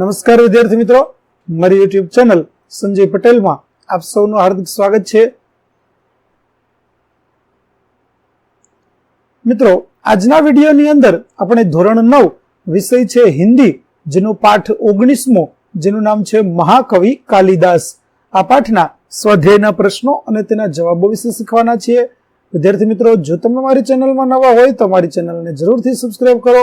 નમસ્કાર વિદ્યાર્થી મિત્રો. મારી યુટ્યુબ ચેનલ સંજય પટેલમાં આપ સૌનું હાર્દિક સ્વાગત છે. મિત્રો, આજના વિડીયોની અંદર આપણે ધોરણ નવ વિષય છે હિન્દી, જેનો પાઠ ઓગણીસમો, જેનું નામ છે મહાકવિ કાલિદાસ. આ પાઠના સ્વાધ્યાયના પ્રશ્નો અને તેના જવાબો વિશે શીખવાના છીએ. વિદ્યાર્થી મિત્રો, જો તમે મારી ચેનલમાં નવા હોય તો મારી ચેનલને જરૂરથી સબસ્ક્રાઇબ કરો.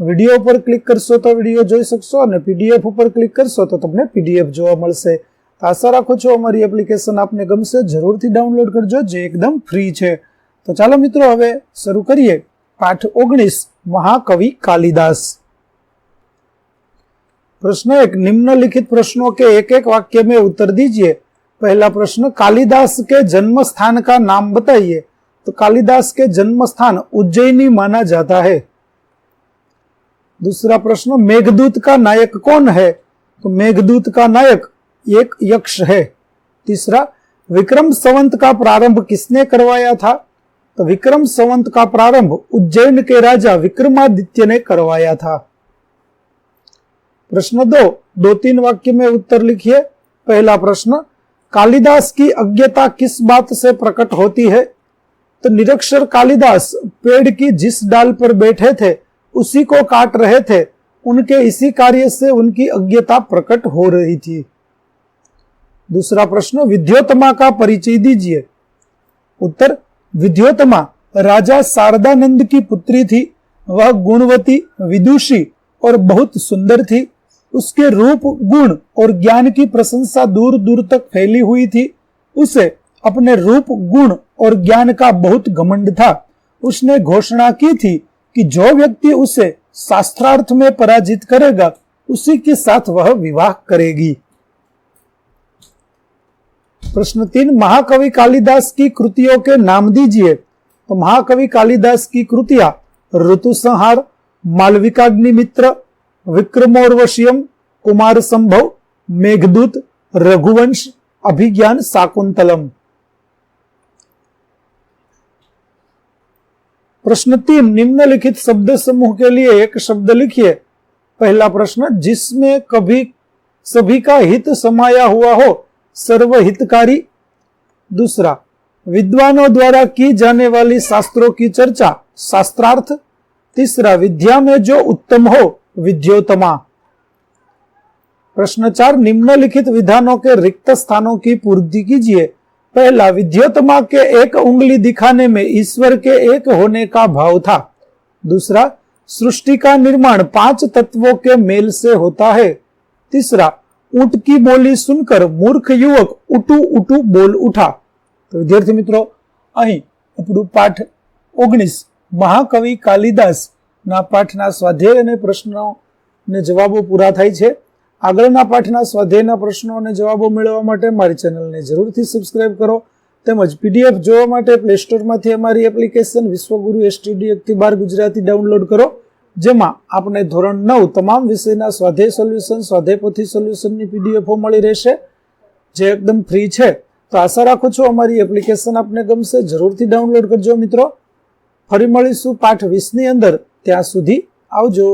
વીડિયો ઉપર ક્લિક કરશો તો વીડિયો જોઈ શકશો અને પીડીએફ ઉપર ક્લિક કરશો તો તમને પીડીએફ જોવા મળશે. આશા રાખું છું અમારી એપ્લિકેશન આપને ગમશે. જરૂરથી ડાઉનલોડ કરજો, જે એકદમ ફ્રી છે. તો ચાલો મિત્રો, હવે શરૂ કરીએ. પાઠ ઓગણીસ, મહાકવિ કાલિદાસ. પ્રશ્ન એક, નિમ્નલિખિત પ્રશ્નો કે એક એક વાક્ય મેં ઉત્તર દીજીએ. પહેલા પ્રશ્ન, કાલિદાસ કે જન્મસ્થાન કા નામ બતાવીએ તો કાલિદાસ કે જન્મસ્થાન ઉજ્જૈની માના જાતા હૈ. दूसरा प्रश्न, मेघदूत का नायक कौन है? तो मेघदूत का नायक एक यक्ष है। तीसरा, विक्रम संवंत का प्रारंभ किसने करवाया था? तो विक्रम संवंत का प्रारंभ उज्जैन के राजा विक्रमादित्य ने करवाया था। प्रश्न दो दो तीन वाक्य में उत्तर लिखिए। पहला प्रश्न, कालिदास की अज्ञता किस बात से प्रकट होती है? तो निरक्षर कालिदास पेड़ की जिस डाल पर बैठे थे उसी को काट रहे थे। उनके इसी कार्य से उनकी अज्ञता प्रकट हो रही थी। दूसरा प्रश्न, विद्योतमा का परिचय दीजिए। उत्तर, विद्योतमा राजा शारदानंद की पुत्री थी। वह गुणवती, विदुषी और बहुत सुंदर थी। उसके रूप, गुण और ज्ञान की प्रशंसा दूर दूर तक फैली हुई थी। उसे अपने रूप, गुण और ज्ञान का बहुत घमंड था। उसने घोषणा की थी कि जो व्यक्ति उसे शास्त्रार्थ में पराजित करेगा, उसी के साथ वह विवाह करेगी। प्रश्न तीन, महाकवि कालिदास की कृतियों के नाम दीजिए। तो महाकवि कालिदास की कृतियाँ ऋतु संहार मालविकाग्निमित्र, विक्रमोर्वशियम कुमार संभव मेघदूत, रघुवंश, अभिज्ञान, शाकुंतलम। प्रश्न तीन निम्नलिखित शब्द समूह के लिए एक शब्द लिखिए। पहला प्रश्न, जिसमें कभी, सभी का हित समाया हुआ हो, सर्वहितकारी। दूसरा, विद्वानों द्वारा की जाने वाली शास्त्रों की चर्चा, शास्त्रार्थ। तीसरा, विद्या में जो उत्तम हो विद्योतमा प्रश्न चार, निम्नलिखित विधानों के रिक्त स्थानों की पूर्ति कीजिए। पहला विद्योतमा के एक उंगली दिखाने में ईश्वर के एक होने का भाव था दूसरा सृष्टि का निर्माण पांच तत्वों के मेल से होता है तीसरा ऊंट की बोली सुनकर मूर्ख युवक उटू उटू बोल उठा તો વિદ્યાર્થી મિત્રો અહીં આપણું પાઠ ઓગણીસ મહાકવિ કાલિદાસના પાઠના સ્વાધ્યાય અને પ્રશ્નો ને જવાબો પૂરા થાય છે આગળના પાઠના સ્વાધ્યાયના પ્રશ્નો અને જવાબો મેળવવા માટે મારી ચેનલને જરૂરથી સબસ્ક્રાઇબ કરો. તેમજ પીડીએફ જોવા માટે પ્લે સ્ટોરમાંથી અમારી એપ્લિકેશન વિશ્વગુરુ એસટીડી એકથી બાર ગુજરાતી ડાઉનલોડ કરો, જેમાં આપણે ધોરણ નવ તમામ વિષયના સ્વાધ્યાય સોલ્યુશન સ્વાધ્યાયપોથી સોલ્યુશનની પીડીએફો મળી રહેશે. જે એકદમ ફ્રી છે. તો આશા રાખું છું અમારી એપ્લિકેશન આપને ગમશે. જરૂરથી ડાઉનલોડ કરજો મિત્રો. ફરી મળીશું પાઠ વીસની અંદર. ત્યાં સુધી આવજો.